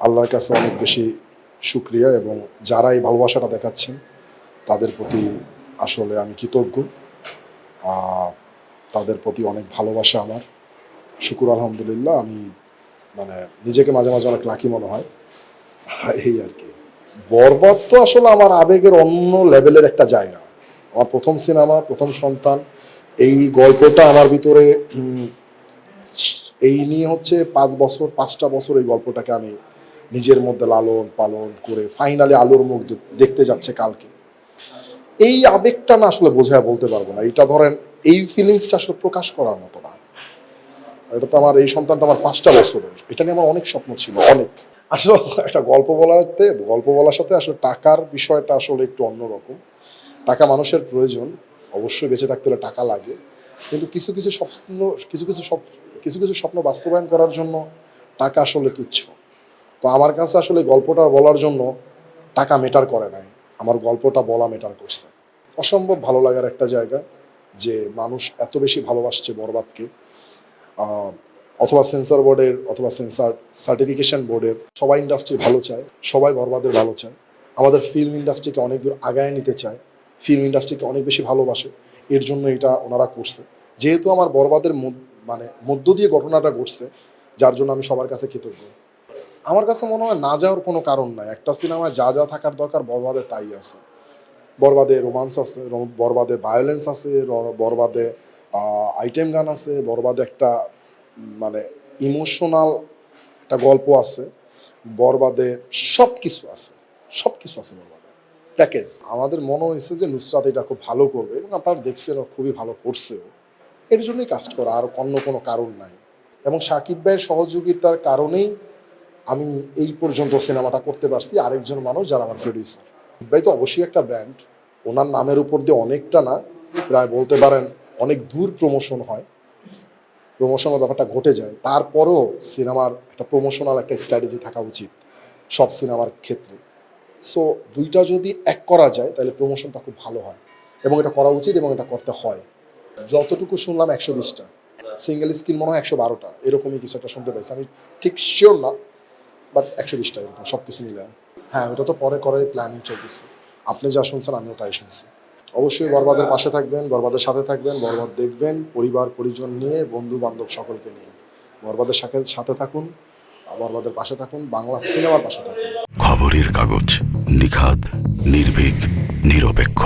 আল্লাহর কাছে অনেক বেশি সুক্রিয়া এবং যারা এই ভালোবাসাটা দেখাচ্ছেন, তাদের প্রতি আসলে আমি কৃতজ্ঞ। তাদের প্রতি অনেক ভালোবাসা আমার। শুকুর আলহামদুলিল্লাহ, আমি মানে নিজেকে মাঝে মাঝে অনেক লাকি মনে হয়। এই আর কি। বরবাদ তো আসলে আমার আবেগের অন্য লেভেলের একটা জায়গা। আমার প্রথম সিনেমা, প্রথম সন্তান, এই গল্পটা আমার ভিতরে এই নিয়ে হচ্ছে পাঁচ বছর, পাঁচটা বছর এই গল্পটাকে আমি নিজের মধ্যে লালন পালন করে ফাইনালি আলোর মুখ দেখতে যাচ্ছে কালকে। এই আবেগটা না আসলে বোঝায় বলতে পারব না। এটা ধরেন, এই ফিলিংসটা আসলে প্রকাশ করার মতো না। এটা তো আমার, এই সন্তানটা আমার পাঁচটা বছরের। এটা নিয়ে আমার অনেক স্বপ্ন ছিল, অনেক। আসলে একটা গল্প বলাতে, গল্প বলার সাথে আসলে টাকার বিষয়টা আসলে একটু অন্যরকম টাকা মানুষের প্রয়োজন, অবশ্যই বেঁচে থাকতে হলে টাকা লাগে। কিন্তু কিছু কিছু স্বপ্ন, কিছু কিছু কিছু কিছু স্বপ্ন বাস্তবায়ন করার জন্য টাকা আসলে তুচ্ছ। তো আমার কাছে আসলে গল্পটা বলার জন্য টাকা মেটার করে নাই। আমার গল্পটা বলা মেটার করছে। অসম্ভব ভালো লাগার একটা জায়গা যে মানুষ এত বেশি ভালোবাসছে বরবাদকে। অথবা সেন্সর বোর্ডের অথবা সেন্সার সার্টিফিকেশন বোর্ডের সবাই ইন্ডাস্ট্রি ভালো চায়, সবাই বরবাদের ভালো চায়। আমাদের ফিল্ম ইন্ডাস্ট্রিকে অনেক দূর আগায় নিতে চায়। ফিল্ম ইন্ডাস্ট্রিকে অনেক বেশি ভালোবাসে। এর জন্য এটা ওনারা করছে। যেহেতু আমার বরবাদের মানে মধ্য দিয়ে ঘটনাটা ঘটছে, যার জন্য আমি সবার কাছে কৃতজ্ঞ। আমার কাছে মনে হয় না যাওয়ার কোনো কারণ নাই। একটা সিনেমায় যা যা থাকার দরকার, বরবাদে তাই আছে। বরবাদে রোমান্স আছে বরবাদে ভায়োলেন্স আছে বরবাদে আইটেম গান আছে, বরবাদে একটা মানে ইমোশনাল একটা গল্প আছে, বরবাদে সব কিছু আছে সব কিছু আছে বরবাদে। প্যাকেজ আমাদের মনে হয়েছে যে নুসরাত এটা খুব ভালো করবে এবং আপনারা দেখছেন খুবই ভালো করছেও। এর জন্যই কাজ করা, আর অন্য কোনো কারণ নাই। এবং সাকিব ভাইয়ের সহযোগিতার কারণেই আমি এই পর্যন্ত সিনেমাটা করতে পারছি। আরেকজন মানুষ যারা আমার প্রডিউসার ভাই তো অবশ্যই একটা ব্র্যান্ড ওনার নামের উপর দিয়ে অনেকটা না, প্রায় বলতে পারেন অনেক দূর প্রমোশন হয়। প্রমোশনাল ব্যাপারটা ঘটে যায়। তারপরও সিনেমার একটা প্রমোশনাল একটা স্ট্র্যাটেজি থাকা উচিত সব সিনেমার ক্ষেত্রে। সো দুইটা যদি এক করা যায়, তাহলে প্রমোশনটা খুব ভালো হয়। এবং এটা করা উচিত এবং এটা করতে হয়। যতটুকু শুনলাম একশো বিশটা। সিঙ্গেল স্ক্রিন মনে হয় একশো বারোটা। এরকমই কিছু একটা শুনতে পাইছি আমি ঠিক শিওর না বাট একশো বিশটা এরকম সব কিছু মিলে। হ্যাঁ ওটা তো পরে করে প্ল্যানিং চলতেছে। আপনি যা শুনছেন, আমিও তাই শুনছি। অবশ্যই বরবাদের পাশে থাকবেন, বরবাদের সাথে থাকবেন, বরবাদ দেখবেন, পরিবার, পরিজন নিয়ে বন্ধু বান্ধব সকলকে নিয়ে। বরবাদের সাথে সাথে থাকুন, বরবাদের পাশে থাকুন, বাংলা সিনেমার পাশে থাকুন। খবরের কাগজ নিখাদ, নির্ভীক, নিরপেক্ষ।